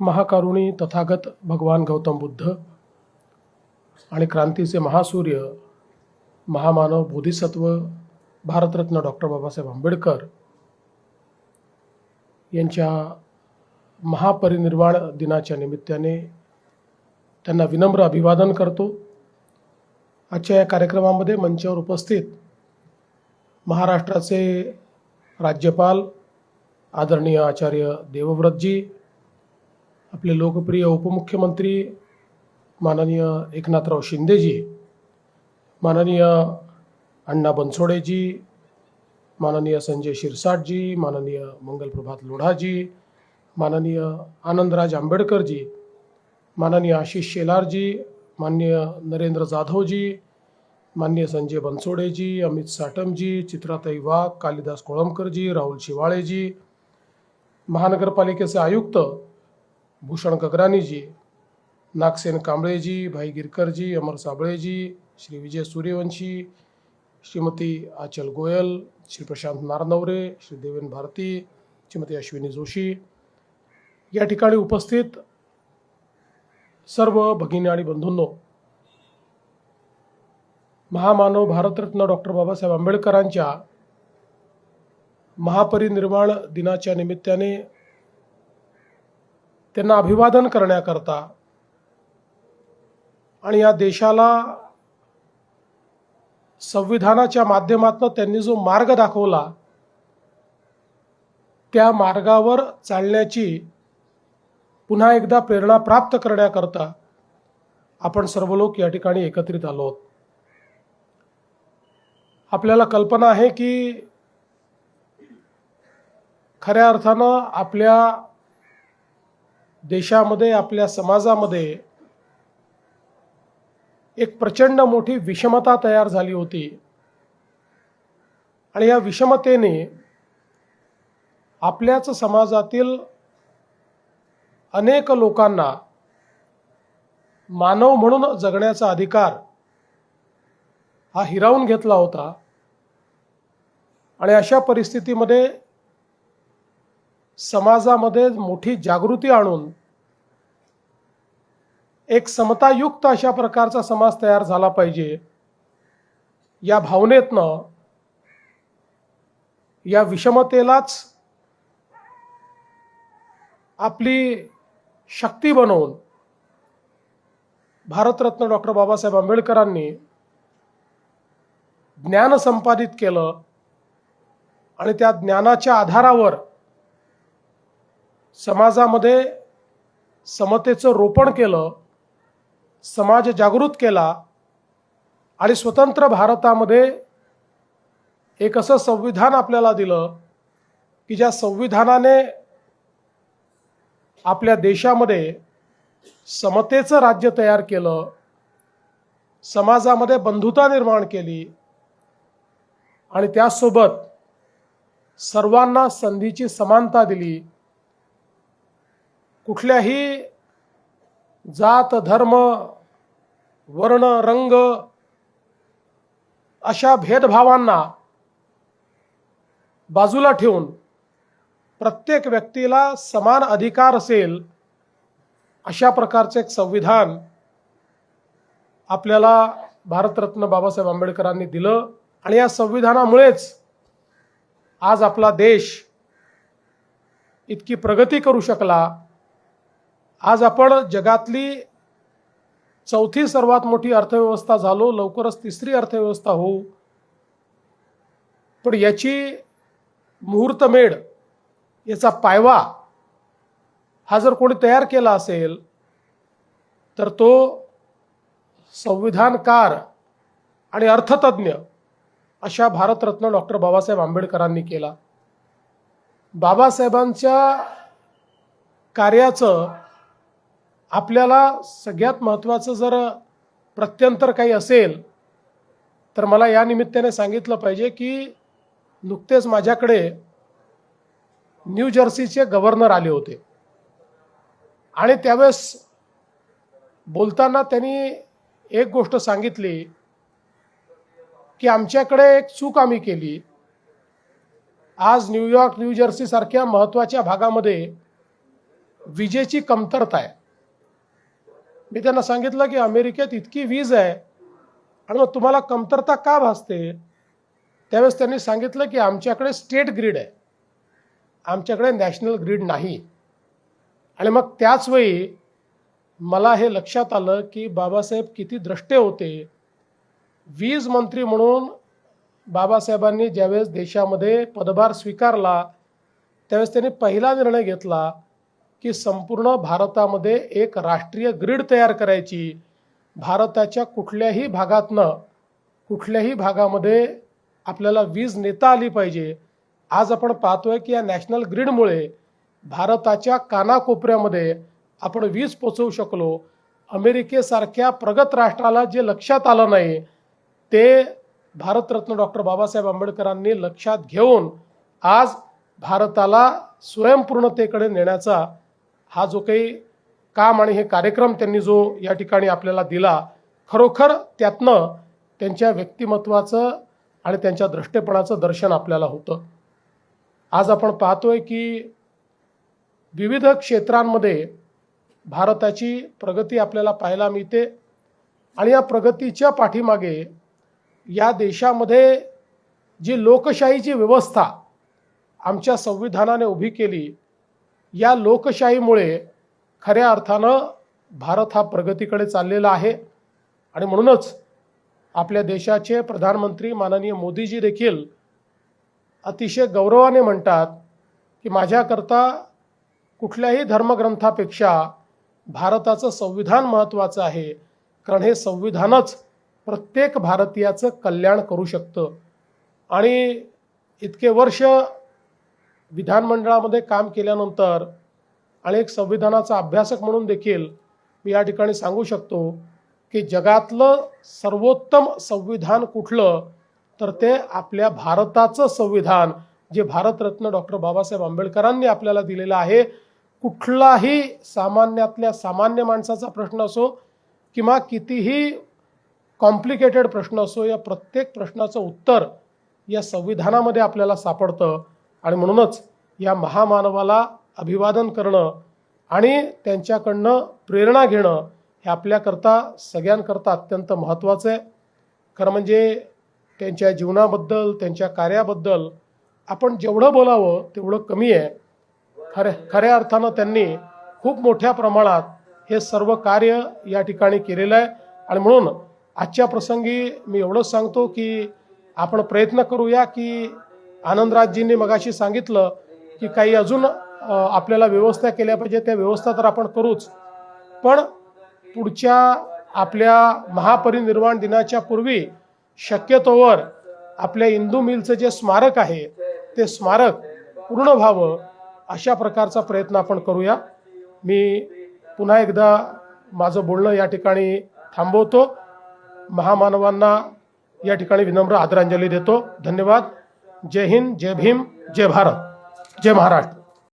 महाकारुणी तथागत भगवान गौतम बुद्ध आणि क्रांतीचे महासूर्य महामानव बोधिसत्व भारतरत्न डॉक्टर बाबासाहेब आंबेडकर यांच्या महापरिनिर्वाण दिनाच्या निमित्ताने त्यांना विनम्र अभिवादन करतो. आजच्या या कार्यक्रमामध्ये मंचावर उपस्थित महाराष्ट्राचे राज्यपाल आदरणीय आचार्य देवव्रतजी आपले लोकप्रिय उपमुख्यमंत्री माननीय एकनाथराव शिंदेजी माननीय अण्णा बनसोडेजी माननीय संजय शिरसाटजी माननीय मंगलप्रभात लोढाजी माननीय आनंदराज आंबेडकरजी माननीय आशिष शेलारजी माननीय नरेंद्र जाधवजी माननीय संजय बनसोडेजी अमित साटमजी चित्राताई वाघ कालिदास कोळंबकरजी राहुल शिवाळेजी महानगरपालिकेचे आयुक्त भूषण गगरानीजी नागसेन कांबळेजी भाई गिरकरजी अमर साबळेजी श्री विजय सूर्यवंशी श्रीमती आचल गोयल श्री प्रशांत नारनवरे श्री देवेन भारती श्रीमती अश्विनी जोशी. या ठिकाणी उपस्थित सर्व भगिनी आणि बंधूंनो महामानव भारतरत्न डॉक्टर बाबासाहेब आंबेडकरांच्या महापरिनिर्वाण दिनाच्या निमित्ताने त्यांना अभिवादन करण्याकरता. आणि या देशाला संविधानाच्या माध्यमातून त्यांनी जो मार्ग दाखवला त्या मार्गावर चालण्याची पुन्हा एकदा प्रेरणा प्राप्त करण्याकरता आपण सर्व लोक या ठिकाणी एकत्रित आलो आहोत. आपल्याला कल्पना आहे की खऱ्या अर्थानं आपल्या देशामध्ये आपल्या समाजामध्ये एक प्रचंड मोठी विषमता तयार झाली होती. आणि या विषमतेने आपल्याच समाजातील अनेक लोकांना मानव म्हणून जगण्याचा अधिकार हा हिरावून घेतला होता. आणि अशा परिस्थितीमध्ये समाजामध्ये मोठी जागृती आणून एक समतायुक्त अशा प्रकारचा समाज तयार झाला पाहिजे. या भावनेतनं या विषमतेलाच आपली शक्ती बनवून भारतरत्न डॉक्टर बाबासाहेब आंबेडकरांनी ज्ञान संपादित केलं आणि त्या ज्ञानाच्या आधारावर समाजामध्ये समतेचं रोपण केलं समाज जागृत केला आणि स्वतंत्र भारतामध्ये एक असं संविधान आपल्याला दिलं की ज्या संविधानाने आपल्या देशामध्ये समतेचं राज्य तयार केलं समाजामध्ये बंधुता निर्माण केली आणि त्यासोबत सर्वांना संधीची समानता दिली कुठल्याही जात धर्म वर्ण रंग अशा भेदभावांना बाजूला ठेवून प्रत्येक व्यक्तीला समान अधिकार असेल अशा प्रकारचे एक संविधान आपल्याला भारतरत्न बाबासाहेब आंबेडकरांनी दिलं आणि या संविधानामुळेच आज आपला देश इतकी प्रगती करू शकला. आज आपण जगातली चौथी सर्वात मोठी अर्थव्यवस्था झालो लवकरच तिसरी अर्थव्यवस्था होऊ. पण याची मुहूर्तमेढ याचा पायवा हा जर कोणी तयार केला असेल तर तो संविधानकार आणि अर्थतज्ञ अशा भारतरत्न डॉक्टर बाबासाहेब आंबेडकरांनी केला. बाबासाहेबांच्या कार्याचं आपल्याला सगळ्यात महत्त्वाचं जर प्रत्यंतर काही असेल तर मला या निमित्ताने सांगितलं पाहिजे की नुकतेच माझ्याकडे न्यू जर्सीचे गव्हर्नर आले होते. आणि त्यावेळेस बोलताना त्यांनी एक गोष्ट सांगितली की आमच्याकडे एक चूक आम्ही केली. आज न्यूयॉर्क न्यू जर्सीसारख्या महत्त्वाच्या भागामध्ये विजेची कमतरता आहे. मी त्यांना सांगितलं की अमेरिकेत इतकी वीज आहे आणि मग तुम्हाला कमतरता का भासते? त्यावेळेस त्यांनी सांगितलं की आमच्याकडे स्टेट ग्रीड आहे. आमच्याकडे नॅशनल ग्रीड नाही. आणि मग त्याच वेळी मला हे लक्षात आलं की बाबासाहेब किती द्रष्टे होते. वीज मंत्री म्हणून बाबासाहेबांनी ज्यावेळेस देशामध्ये पदभार स्वीकारला त्यावेळेस त्यांनी पहिला निर्णय घेतला की संपूर्ण भारतामध्ये एक राष्ट्रीय ग्रीड तयार करायची. भारताच्या कुठल्याही भागातनं कुठल्याही भागामध्ये आपल्याला वीज नेता आली पाहिजे. आज आपण पाहतोय की या नॅशनल ग्रीडमुळे भारताच्या कानाकोपऱ्यामध्ये आपण वीज पोचवू शकलो. अमेरिकेसारख्या प्रगत राष्ट्राला जे लक्षात आलं नाही ते भारतरत्न डॉक्टर बाबासाहेब आंबेडकरांनी लक्षात घेऊन आज भारताला स्वयंपूर्णतेकडे नेण्याचा हा जो काही काम आणि हे कार्यक्रम त्यांनी जो या ठिकाणी आपल्याला दिला खरोखर त्यातनं त्यांच्या व्यक्तिमत्वाचं आणि त्यांच्या दृष्टेपणाचं दर्शन आपल्याला होतं. आज आपण पाहतोय की विविध क्षेत्रांमध्ये भारताची प्रगती आपल्याला पाहायला मिळते आणि या प्रगतीच्या पाठीमागे या देशामध्ये जी लोकशाहीची व्यवस्था आमच्या संविधानाने उभी केली या लोकशाहीमुळे खऱ्या अर्थानं भारत हा प्रगतीकडे चाललेला आहे. आणि म्हणूनच आपल्या देशाचे प्रधानमंत्री माननीय मोदीजी देखील अतिशय गौरवाने म्हणतात की माझ्याकरता कुठल्याही धर्मग्रंथापेक्षा भारताचं संविधान महत्त्वाचं आहे. कारण हे संविधानच प्रत्येक भारतीयाचं कल्याण करू शकतं. आणि इतके वर्ष विधानमंडळामध्ये काम केल्यानंतर आणि एक संविधानाचा अभ्यासक म्हणून देखील मी या ठिकाणी सांगू शकतो की जगातलं सर्वोत्तम संविधान कुठलं तर ते आपल्या भारताचं संविधान जे भारतरत्न डॉक्टर बाबासाहेब आंबेडकरांनी आपल्याला दिलेलं आहे. कुठलाही सामान्यातल्या सामान्य माणसाचा प्रश्न असो किंवा कितीही कॉम्प्लिकेटेड प्रश्न असो या प्रत्येक प्रश्नाचं उत्तर या संविधानामध्ये आपल्याला सापडतं. आणि म्हणूनच या महामानवाला अभिवादन करणं आणि त्यांच्याकडनं प्रेरणा घेणं हे आपल्याकरता सगळ्यांकरता अत्यंत महत्त्वाचं आहे. खरं म्हणजे त्यांच्या जीवनाबद्दल त्यांच्या कार्याबद्दल आपण जेवढं बोलावं तेवढं कमी आहे. खऱ्या खऱ्या अर्थानं त्यांनी खूप मोठ्या प्रमाणात हे सर्व कार्य या ठिकाणी केलेलं आहे. आणि म्हणून आजच्या प्रसंगी मी एवढंच सांगतो की आपण प्रयत्न करूया की आनंदराजजींनी मगाशी सांगितलं की काही अजून आपल्याला व्यवस्था केल्या पाहिजे त्या व्यवस्था तर आपण करूच. पण पुढच्या आपल्या महापरिनिर्वाण दिनाच्या पूर्वी शक्यतोवर आपल्या इंदू मिलचं जे स्मारक आहे ते स्मारक पूर्ण व्हावं अशा प्रकारचा प्रयत्न आपण करूया. मी पुन्हा एकदा माझं बोलणं या ठिकाणी थांबवतो. महामानवांना या ठिकाणी विनम्र आदरांजली देतो. धन्यवाद. जय हिंद जय भीम जय भारत जय महाराष्ट्र.